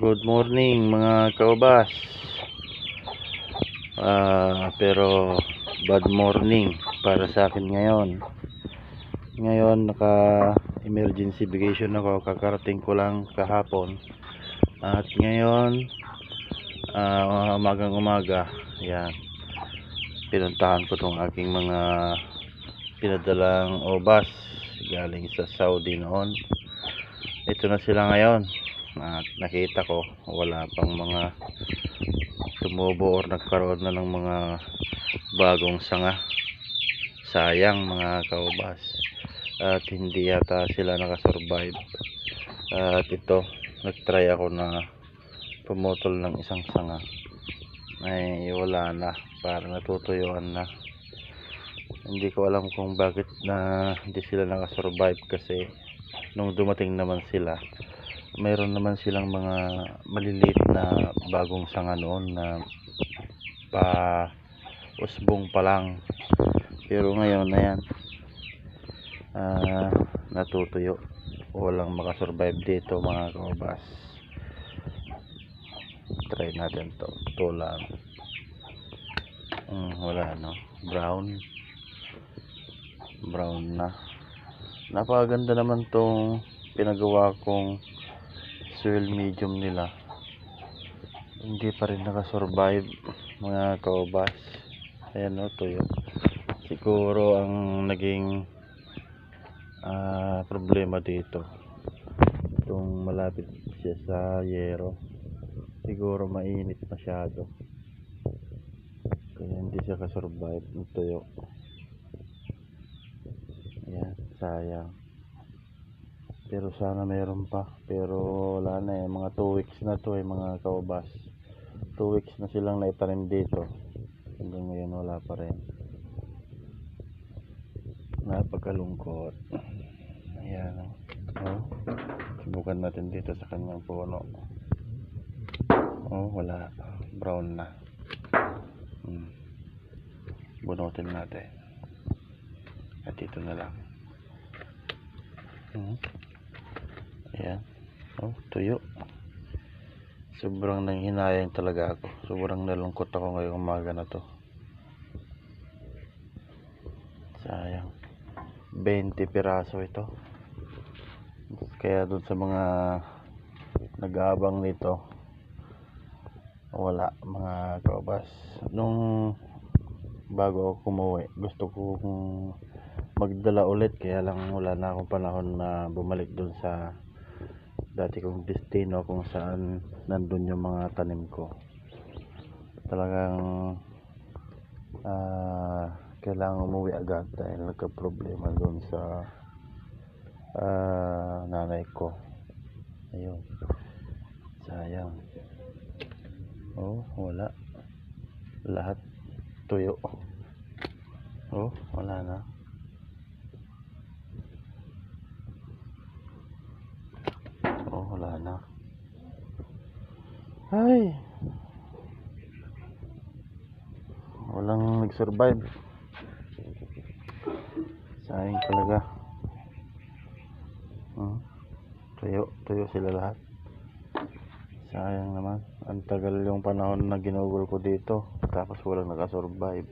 Good morning mga kaubas. Ah, pero bad morning para sa akin ngayon. Ngayon naka emergency vacation ako, kakarating ko lang kahapon. At ngayon ah, umagang umaga, yan. Pinuntahan ko tong aking mga pinadalang obas galing sa Saudi noon. Ito na sila ngayon at nakita ko wala pang mga tumubo or nagkaroon na ng mga bagong sanga. Sayang mga kaubas. At hindi yata sila nakasurvive. At ito nagtry ako na pumutol ng isang sanga. Ay wala na. Para natutuyuan na. Hindi ko alam kung bakit na hindi sila nakasurvive kasi nung dumating naman sila mayroon naman silang mga maliliit na bagong sanga noon na pa usbong pa lang. Pero ngayon na yan ah, natutuyo. Walang makasurvive dito mga kaubas try natin to. Tulang hmm, wala no? Brown. Brown na. Napakaganda naman tong pinagawa kong soil medium nila. Hindi pa rin nakasurvive mga kaubas. Ayan o tuyo. Siguro ang naging ah, problema dito itong malapit siya sa yero. Siguro mainit masyado. Kaya hindi siya kasurvive ng tuyo. Ayan sayang pero sana meron pa. Pero wala na eh. Mga 2 weeks na to eh mga kaubas. 2 weeks na silang naitanim dito. Hanggang ngayon wala pa rin. Napagkalungkot ayan. Oh. subukan natin dito sa kanyang puno. Oh wala. Brown na. Hmm. bunutin natin. At dito na lang. Hmm. Ayan. Oh, tuyo. Sobrang nanghinayang talaga ako. Sobrang nalungkot ako ngayong umaga na to. Sayang. 20 piraso ito. Kaya doon sa mga nag-aabang nito, wala mga kabas. Nung bago ako kumuwi, gusto kong magdala ulit kaya lang wala na akong panahon na bumalik doon sa dati kong destino kung saan nandun yung mga tanim ko. Talagang ah, kailangan umuwi agad dahil nagka problema doon sa ah, nanay ko. Ayun. Sayang. Oh wala. Lahat tuyo. Oh wala na Na. Ay. Walang nag-survive. Sayang talaga. Hmm. Tuyo, tuyo sila lahat. Sayang naman. Ang tagal yung panahon na ginugol ko dito. Tapos walang nakasurvive.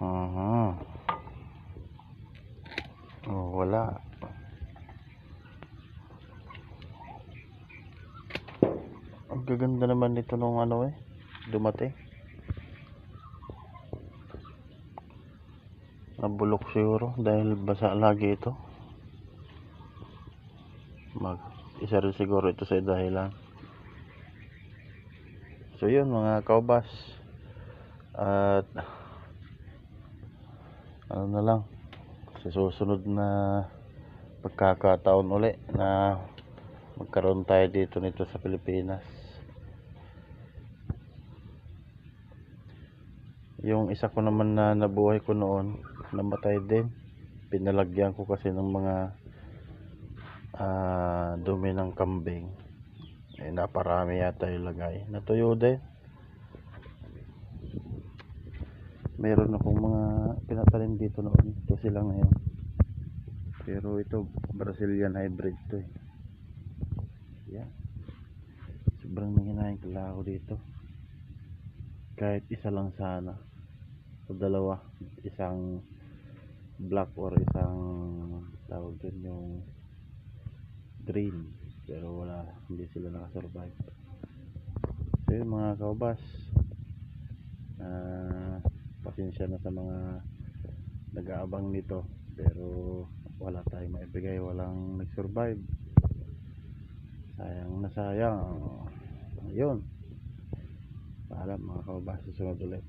Aha. Oh, wala. Ang gaganda naman nito nung ano eh, dumating. Nabulok siguro dahil basa lagi ito. Mag isa rin siguro ito sa dahilan. So yun mga kaubas. At ano na lang sa susunod na pagkakataon uli na magkaroon tayo dito nito sa Pilipinas yung isa ko naman na nabuhay ko noon namatay din. Pinalagyan ko kasi ng mga ah, dumi ng kambing. Eh, naparami yata yung lagay. Natuyo din. Meron akong mga pinatanim dito noon. Ito sila ngayon. Pero ito Brazilian hybrid to eh. Yan. Sobrang nanginayin kala ako dito. Kahit isa lang sana. O dalawa. Isang black or isang tawag dun yung green. Pero wala. Hindi sila nakasurvive. So yun mga kaubas. Ah, pasensya na sa mga nag-aabang nito. Pero wala tayong maibigay. Walang nag-survive. Sayang na sayang. Ayun. Paalam mga kaubas. Susunod ulit.